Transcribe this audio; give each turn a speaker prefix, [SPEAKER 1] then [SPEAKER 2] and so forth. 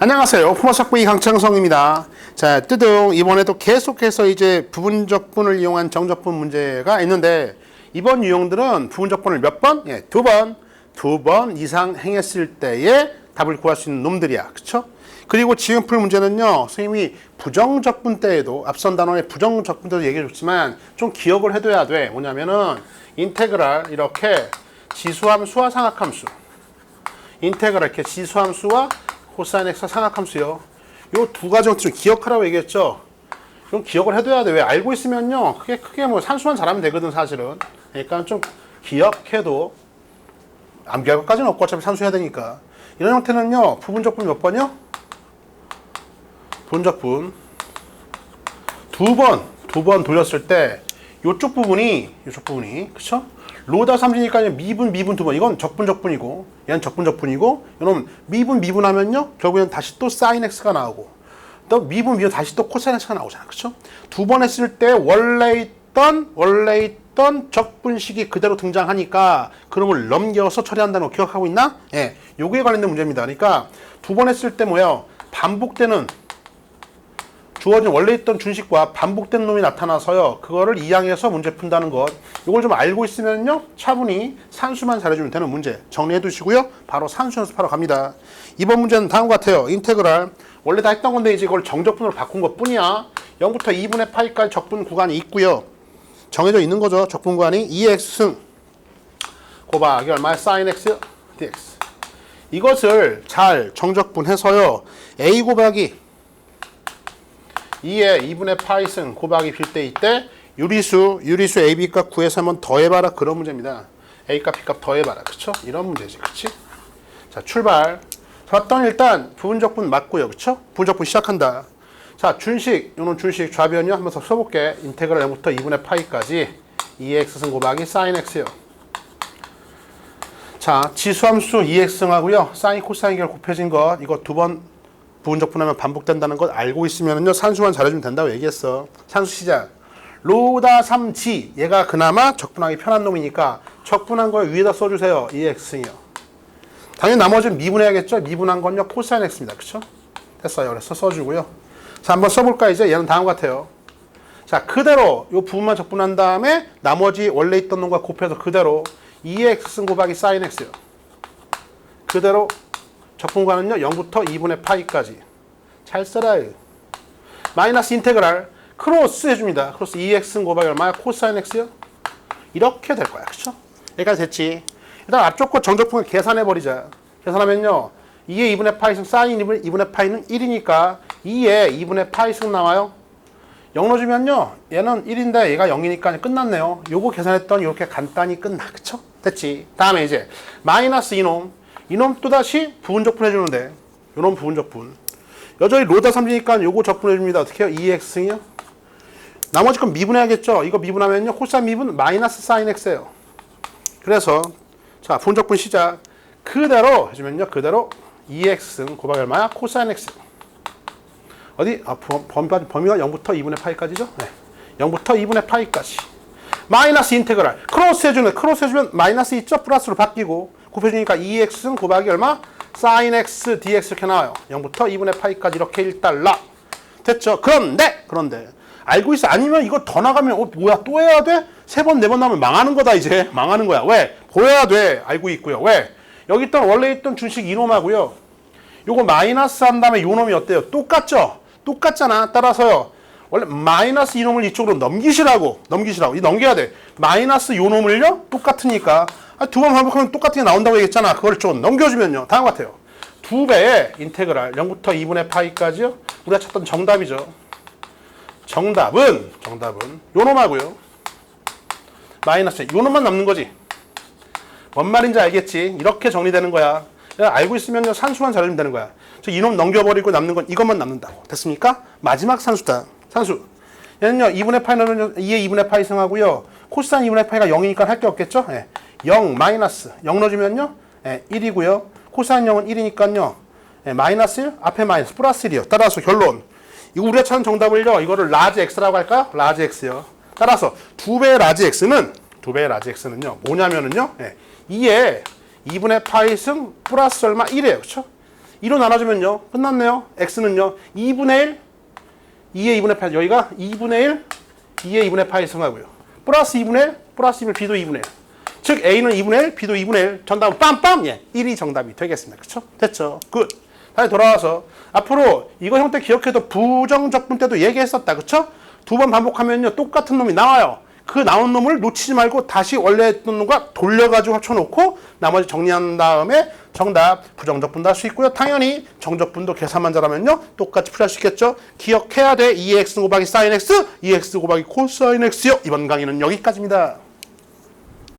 [SPEAKER 1] 안녕하세요. 포마석부의 강창성입니다. 자, 뜨둥 이번에도 계속해서 이제 부분적분을 이용한 정적분 문제가 있는데 이번 유형들은 부분적분을 몇 번? 예, 두 번, 두 번 이상 행했을 때에 답을 구할 수 있는 놈들이야. 그쵸? 그리고 지금 풀 문제는요, 선생님이 부정적분 때에도 앞선 단원의 부정적분 때도 얘기해 줬지만 좀 기억을 해둬야 돼. 뭐냐면은 인테그랄 이렇게 지수함수와 상악함수 인테그랄 이렇게 지수함수와 코사인 x 상악함수요. 요 두 가지 좀 기억하라고 얘기했죠. 좀 기억을 해둬야 돼. 왜 알고 있으면요. 크게 크게 뭐 산수만 잘하면 되거든 사실은. 그러니까 좀 기억해도 암기할 것까지는 없고 어차피 산수해야 되니까. 이런 형태는요. 부분적분 몇 번이요? 부분적분 두 번, 두 번 돌렸을 때 요쪽 부분이 요쪽 부분이 그쵸? 로다 삼지니까 미분 미분 두 번 이건 적분 적분이고 얘는 적분 적분이고 이놈 미분 미분 하면요 결국엔 다시 또 사인 x가 나오고 또 미분 미분 다시 또 코사인 x가 나오잖아 그쵸? 두번 했을 때 원래 있던 원래 있던 적분식이 그대로 등장하니까 그놈을 넘겨서 처리한다는 거 기억하고 있나? 예, 요거에 관련된 문제입니다 그러니까 두 번 했을 때 뭐예요 반복되는 주어진 원래 있던 준식과 반복된 놈이 나타나서요. 그거를 이항해서 문제 푼다는 것. 이걸 좀 알고 있으면요. 차분히 산수만 잘해주면 되는 문제. 정리해 두시고요. 바로 산수 연습하러 갑니다. 이번 문제는 다음 것 같아요. 인테그랄. 원래 다 했던 건데 이제 이걸 정적분으로 바꾼 것 뿐이야. 0부터 2분의 파이까지 적분 구간이 있고요. 정해져 있는 거죠. 적분 구간이 2x승 곱하기 얼마야? sin x dx. 이것을 잘 정적분해서요. a 곱하기 2에 2분의 파이승 곱하기 빌때 이때 유리수 유리수 AB 값 구해서 한번 더해봐라 그런 문제입니다. A 값 B 값 더해봐라 그쵸? 이런 문제지 그치? 자 출발 봤더니 일단 부분적분 맞고요 그쵸? 부분적분 시작한다. 자 준식 요는 준식 좌변이요 한번 더 써볼게 인테그랄 0부터 2분의 파이까지 2x승 곱하기 sin x요. 자 지수함수 2x승하고요 사인 코사인 결 곱해진 것 이거 두번 부분적분하면 반복된다는 걸 알고 있으면요 산수만 잘해주면 된다고 얘기했어. 산수 시작. 로다 3지 얘가 그나마 적분하기 편한 놈이니까 적분한 걸 위에다 써주세요. 2x승이요. 당연히 나머지는 미분해야겠죠. 미분한 건요 코사인 x입니다. 그쵸? 됐어요. 그래서 써주고요. 자 한번 써볼까 이제 얘는 다음 같아요. 자 그대로 이 부분만 적분한 다음에 나머지 원래 있던 놈과 곱해서 그대로 2x승 곱하기 sin x요. 그대로 적분과는요 0부터 2분의 파이까지. 잘 써라요 마이너스 인테그랄 크로스 해줍니다. 크로스 2x 곱하기 얼마야? 코사인 x요? 이렇게 될 거야. 그쵸? 여기까지 됐지. 일단 앞쪽 거 정적분을 계산해 버리자. 계산하면요 2의 2분의 파이승 사인 2분의 파이는 1이니까 2의 2분의 파이승 나와요. 0 넣어주면요 얘는 1인데 얘가 0이니까 끝났네요. 요거 계산했더니 이렇게 간단히 끝나. 그쵸? 됐지. 다음에 이제 마이너스 이놈 이놈 또다시 부분 적분 해주는데 이놈 부분 적분 여전히 로다 3지니까 요거 적분해줍니다 어떻게 해요? 2x승이요? 나머지 건 미분해야겠죠 이거 미분하면요 코사인 미분 마이너스 사인 x예요 그래서 자 부분 적분 시작 그대로 해주면요 그대로 2x승 곱하기 얼마야? 코사인 x 어디? 아, 범, 범, 범위가 0부터 2분의 파이까지죠? 네. 0부터 2분의 파이까지 마이너스 인테그랄 크로스 해주는 크로스 해주면 마이너스 있죠? 플러스로 바뀌고 곱해주니까 2x는 곱하기 얼마? sin x dx 이렇게 나와요 0부터 2분의 파이까지 이렇게 1달러 됐죠? 그런데 그런데 알고 있어 아니면 이거 더 나가면 어 뭐야 또 해야 돼? 세 번 네 번 나오면 망하는 거다 이제 망하는 거야 왜? 보여야 돼 알고 있고요 왜? 여기 있던 원래 있던 준식 이놈하고요 요거 마이너스 한 다음에 요 놈이 어때요? 똑같죠? 똑같잖아 따라서요 원래 마이너스 이놈을 이쪽으로 넘기시라고 넘기시라고. 이 넘겨야 돼. 마이너스 요 놈을요? 똑같으니까. 아, 두번 반복하면 똑같은 게 나온다고 얘기했잖아. 그걸 좀 넘겨주면요. 다음 같아요. 두 배의 인테그랄 0부터 2분의 파이까지요? 우리가 찾던 정답이죠. 정답은 정답은 요 놈하고요. 마이너스 요 놈만 남는 거지. 뭔 말인지 알겠지? 이렇게 정리되는 거야. 알고 있으면 산수만 잘해주면 되는 거야. 이놈 넘겨버리고 남는 건 이것만 남는다고. 됐습니까? 마지막 산수다 산수. 얘는요, 2분의 파이는 2의 2분의 파이 승하고요. 코사인 2분의 파이가 0이니까 할 게 없겠죠? 예. 0 마이너스 0 넣어주면요, 예, 1이고요. 코사인 0은 1이니까요. 예, 마이너스 1 앞에 마이너스 플러스 1이요. 따라서 결론. 이거 우리가 찾은 정답을요. 이거를 라지 x라고 할까요? 라지 x요. 따라서 두 배의 라지 x는 두 배의 라지 x는요. 뭐냐면은요. 예, 2에 2분의 파이 승 플러스 얼마 1이에요. 그렇죠? 2로 나눠주면요. 끝났네요. x는요. 2분의 1, 2의 2분의 8. 여기가 2분의 1, 2의 2분의 8이 승하고요. 플러스 2분의 1, 플러스 1, b도 2분의 1. 즉 A는 2분의 1, B도 2분의 1. 정답은 빰빰! 예, 1이 정답이 되겠습니다. 그쵸? 됐죠? 굿. 다시 돌아와서 앞으로 이거 형태 기억해도 부정적분 때도 얘기했었다. 그쵸? 두번 반복하면요. 똑같은 놈이 나와요. 그 나온 놈을 놓치지 말고 다시 원래 했던 놈과 돌려가지고 합쳐놓고 나머지 정리한 다음에 정답 부정적분도 할수 있고요. 당연히 정적 분도 계산만 잘하면요. 똑같이 풀할 수 있겠죠. 기억해야 돼. 2x 곱하기 sin x, 2x 곱하기 코사인 x요. 이번 강의는 여기까지입니다.